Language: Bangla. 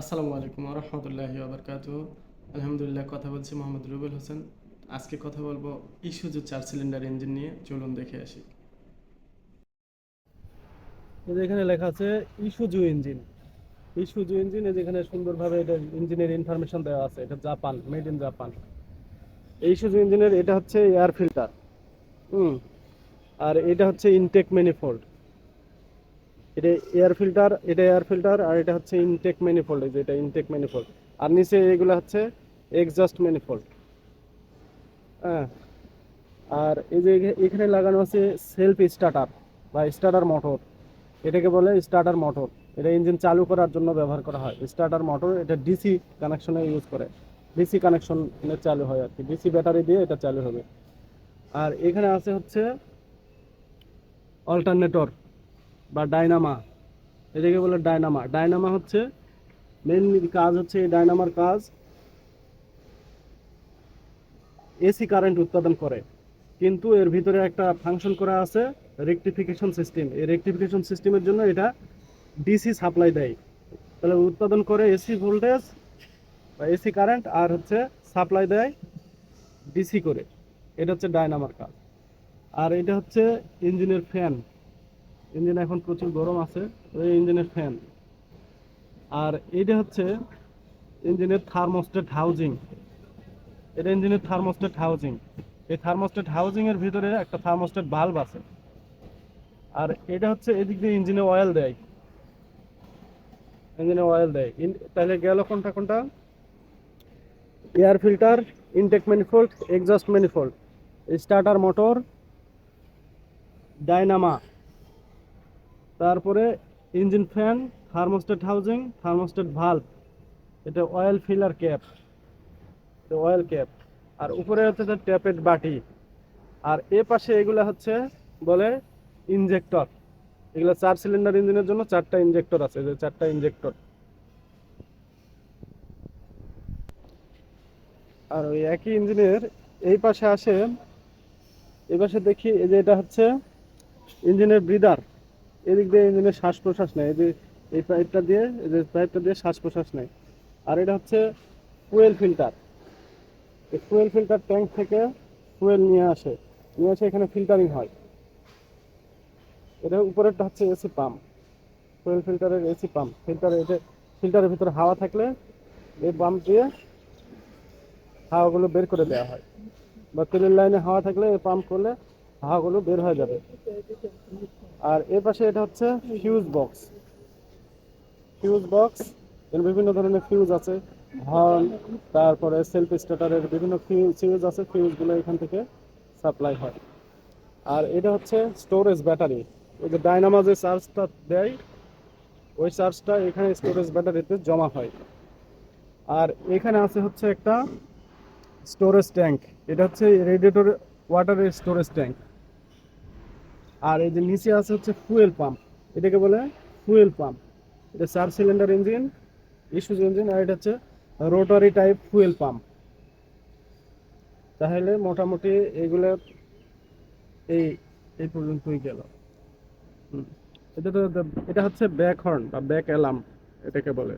আসসালামু আলাইকুম রহমতুল্লাহি আবরকাত আলহামদুলিল্লাহ, কথা বলছি মোহাম্মদ রুবেল হোসেন। আজকে কথা বলব ইস্যুজু চার সিলিন্ডার ইঞ্জিন নিয়ে, চলুন দেখে আসি। এই এখানে লেখা আছে ইস্যুজু ইঞ্জিন। ইস্যুজু ইঞ্জিন, এই যেখানে সুন্দরভাবে এটা ইঞ্জিনের ইনফরমেশন দেওয়া আছে, এটা জাপান, মেড ইন জাপান। এই ইস্যুজু ইঞ্জিনের, এটা হচ্ছে এয়ার ফিল্টার। হুম, আর এটা হচ্ছে ইনটেক ম্যানিফোল্ড। এটা এয়ার ফিল্টার এটা এয়ার ফিল্টার আর এটা হচ্ছে ইনটেক ম্যানিফোল্ড এই যে এটা ইনটেক ম্যানিফোল্ড আর নিচে এগুলো হচ্ছে এক্সজস্ট ম্যানিফোল্ড হ্যাঁ। আর এই যে এখানে লাগানো আছে সেলফ স্টার্টার বা স্টার্টার মোটর এটাকে বলে স্টার্টার মোটর এটা ইঞ্জিন চালু করার জন্য ব্যবহার করা হয়। স্টার্টার মোটর এটা ডিসি কানেকশনে ইউজ করে। ডিসি কানেকশনে চালু হয় আর কি ডিসি ব্যাটারি দিয়ে এটা চালু হবে। আর এখানে আছে হচ্ছে অল্টারনেটর বা ডাইনামা এটাকে বলে ডাইনামা ডাইনামা হচ্ছে মেনলি কাজ হচ্ছে এই ডাইনামার কাজ এসি কারেন্ট উৎপাদন করে। কিন্তু এর ভিতরে একটা ফাংশন করা আছে রেকটিফিকেশন সিস্টেম এই রেকটিফিকেশন সিস্টেমের জন্য এটা ডিসি সাপ্লাই দেয়। তাহলে উৎপাদন করে এসি ভোল্টেজ বা এসি কারেন্ট আর হচ্ছে সাপ্লাই দেয় ডিসি করে। এটা হচ্ছে ডায়নামার কাজ। আর এটা হচ্ছে ইঞ্জিনের ফ্যান ইঞ্জিন এখন প্রচুর গরম আছে ইঞ্জিনের ফ্যান আর এটা হচ্ছে ইঞ্জিনের থার্মোস্টেট হাউজিং এটা ইঞ্জিনের থার্মোস্টেট হাউজিং এই থার্মোস্টেট হাউজিং এর ভিতরে একটা থার্মোস্টেট বাল্ব আছে। আর এটা হচ্ছে এদিক দিয়ে ইঞ্জিনে অয়েল দেয়। ইঞ্জিনে অয়েল দেয়। তাহলে গেল কোনটা কোনটা? Air filter intake manifold exhaust manifold starter motor dynamo তারপরে engine fan, thermostat housing, thermostat valve এটা oil filler cap oil cap আর উপরে হচ্ছে যে ট্যাপেড বাটি। আর এ পাশে এগুলো হচ্ছে বলে ইনজেক্টর এগুলো চার সিলিন্ডার ইঞ্জিনের জন্য চারটা ইনজেক্টর আছে, যে চারটা ইনজেক্টর আর ওই একই ইঞ্জিনের এই পাশে আসে এই পাশে দেখি এই যে এটা হচ্ছে ইঞ্জিনের ব্রিদার এদিক দিয়ে ইঞ্জিনের শ্বাস প্রশ্বাস নেয় এই এই পাইপটা দিয়ে, এই যে পাইপটা দিয়ে শ্বাস প্রশ্বাস নেয় আর এটা হচ্ছে ফুয়েল ফিল্টার এই ফুয়েল ফিল্টার ট্যাঙ্ক থেকে ফুয়েল নিয়ে আসে। নিয়ে আসে এখানে ফিল্টারিং হয়। এটা উপরেরটা হচ্ছে এসি পাম্প ফুয়েল ফিল্টারের এসি পাম্প ফিল্টারে এটা ফিল্টারের ভিতরে হাওয়া থাকলে এই পাম্প দিয়ে হাওয়াগুলো বের করে দেওয়া হয়। বা তেলের লাইনে হাওয়া থাকলে এই পাম্প করলে হাওয়াগুলো বের হয়ে যাবে। আর এর পাশে এটা হচ্ছে ফিউজ বক্স ফিউজ বক্স এর বিভিন্ন ধরনের ফিউজ আছে। হর্ন তারপরে সেলফ স্টার্টারের বিভিন্ন ফিউজ আছে। ফিউজগুলো এখান থেকে সাপ্লাই হয়। আর এটা হচ্ছে স্টোরেজ ব্যাটারি ওই যে ডায়নামা যে চার্জটা দেয়, ওই চার্জটা এখানে স্টোরেজ ব্যাটারিতে জমা হয়। আর এখানে আছে হচ্ছে একটা স্টোরেজ ট্যাঙ্ক এটা হচ্ছে রেডিয়েটর ওয়াটারের স্টোরেজ ট্যাঙ্ক আর এই যে নিচে আছে হচ্ছে ফুয়েল পাম্প এটাকে বলে ফুয়েল পাম্প এটা চার সিলিন্ডার ইঞ্জিন ইস্যুজ ইঞ্জিন আর এটা হচ্ছে রোটারি টাইপ ফুয়েল পাম্প তাহলে মোটামুটি এগুলো এই এই পর্যন্তই গেল। এটা তো, এটা হচ্ছে ব্যাক হর্ন বা ব্যাক অ্যালার্ম এটাকে বলে।